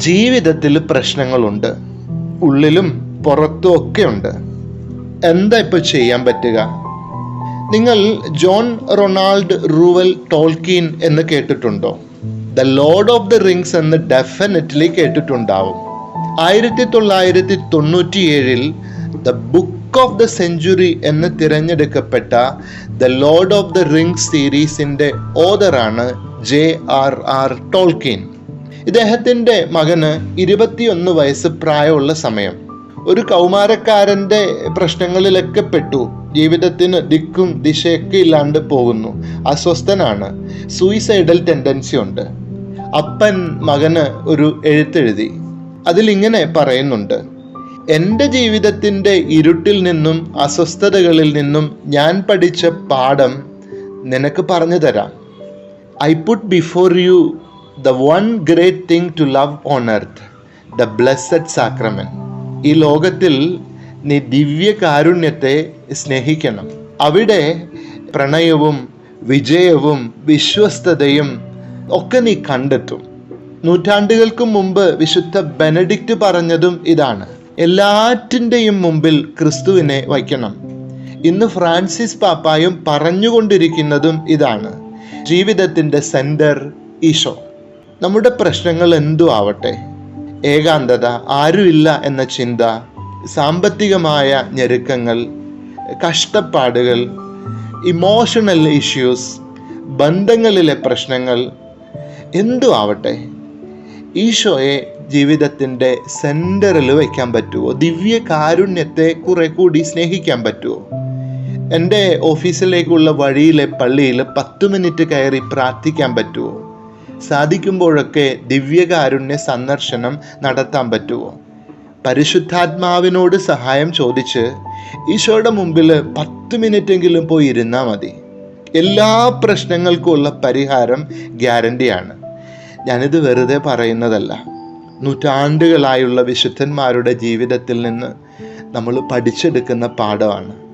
ജീവിതത്തിൽ പ്രശ്നങ്ങളുണ്ട്. ഉള്ളിലും പുറത്തും ഒക്കെ ഉണ്ട്. എന്താ ഇപ്പോൾ ചെയ്യാൻ പറ്റുക? നിങ്ങൾ ജോൺ റൊണാൾഡ് റൂവൽ ടോൾക്കീൻ എന്ന് കേട്ടിട്ടുണ്ടോ? The lord of the rings എന്ന് ഡെഫിനറ്റ്ലി കേട്ടിട്ടുണ്ടാവും. ആയിരത്തി തൊള്ളായിരത്തി തൊണ്ണൂറ്റിയേഴിൽ the book of the century എന്ന് തിരഞ്ഞെടുക്കപ്പെട്ട the lord of the rings സീരീസിന്റെ ഓദറാണ് ജെ ആർ ആർ ടോൾക്കീൻ ഇദ്ദേഹത്തിന്റെ മകന് ഇരുപത്തിയൊന്ന് വയസ്സ് പ്രായമുള്ള സമയം. ഒരു കൗമാരക്കാരന്റെ പ്രശ്നങ്ങളിലൊക്കെ പെട്ടു. ജീവിതത്തിന് ദിക്കും ദിശയൊക്കെ ഇല്ലാണ്ട് പോകുന്നു. അസ്വസ്ഥനാണ്. സൂയിസൈഡൽ ടെൻഡൻസി ഉണ്ട്. അപ്പൻ മകന് ഒരു എഴുത്തെഴുതി. അതിലിങ്ങനെ പറയുന്നുണ്ട്. എന്റെ ജീവിതത്തിന്റെ ഇരുട്ടിൽ നിന്നും അസ്വസ്ഥതകളിൽ നിന്നും ഞാൻ പഠിച്ച പാഠം നിനക്ക് പറഞ്ഞു തരാം. I put before you the one great thing to love on earth the blessed sacrament ഈ ലോകത്തിൽ നീ ദിവ്യ കാരുണ്യത്തെ സ്നേഹിക്കണം. അവിടെ പ്രണയവും വിജയവും വിശ്വസ്തതയും ഒക്കെ നീ കണ്ടെത്തും. നൂറ്റാണ്ടുകൾക്ക് മുമ്പ് വിശുദ്ധ ബെനഡിക്റ്റ് പറഞ്ഞതും ഇതാണ്. എല്ലാറ്റിന്റെയും മുമ്പിൽ ക്രിസ്തുവിനെ വയ്ക്കണം. ഇന്ന് ഫ്രാൻസിസ് പാപ്പായും പറഞ്ഞുകൊണ്ടിരിക്കുന്നതും ഇതാണ്. ജീവിതത്തിന്റെ സെന്റർ ഈശോ. നമ്മുടെ പ്രശ്നങ്ങൾ എന്തു ആവട്ടെ? ഏകാന്തത ആരുമില്ല എന്ന ചിന്ത സാമ്പത്തികമായ ഞെരുക്കങ്ങൾ കഷ്ടപ്പാടുകൾ ഇമോഷണൽ ഇഷ്യൂസ് ബന്ധങ്ങളിലെ പ്രശ്നങ്ങൾ എന്തു ആവട്ടെ? ഈശോയെ ജീവിതത്തിന്റെ സെന്ററിൽ വയ്ക്കാൻ പറ്റുമോ ദിവ്യ കാരുണ്യത്തെ കുറെ കൂടി സ്നേഹിക്കാൻ പറ്റുമോ എന്റെ ഓഫീസിലേക്കുള്ള വഴിയിലെ പള്ളിയിൽ പത്ത് മിനിറ്റ് കയറി പ്രാർത്ഥിക്കാൻ പറ്റുമോ സാധിക്കുമ്പോഴൊക്കെ ദിവ്യകാരുണ്യ സന്ദർശനം നടത്താൻ പറ്റുമോ? പരിശുദ്ധാത്മാവിനോട് സഹായം ചോദിച്ച് ഈശോയുടെ മുമ്പിൽ പത്ത് മിനിറ്റെങ്കിലും പോയി ഇരുന്നാൽ മതി. എല്ലാ പ്രശ്നങ്ങൾക്കും ഉള്ള പരിഹാരം ഗ്യാരണ്ടിയാണ്. ഞാനിത് വെറുതെ പറയുന്നതല്ല. നൂറ്റാണ്ടുകളായുള്ള വിശുദ്ധന്മാരുടെ ജീവിതത്തിൽ നിന്ന് നമ്മൾ പഠിച്ചെടുക്കുന്ന പാഠമാണ്.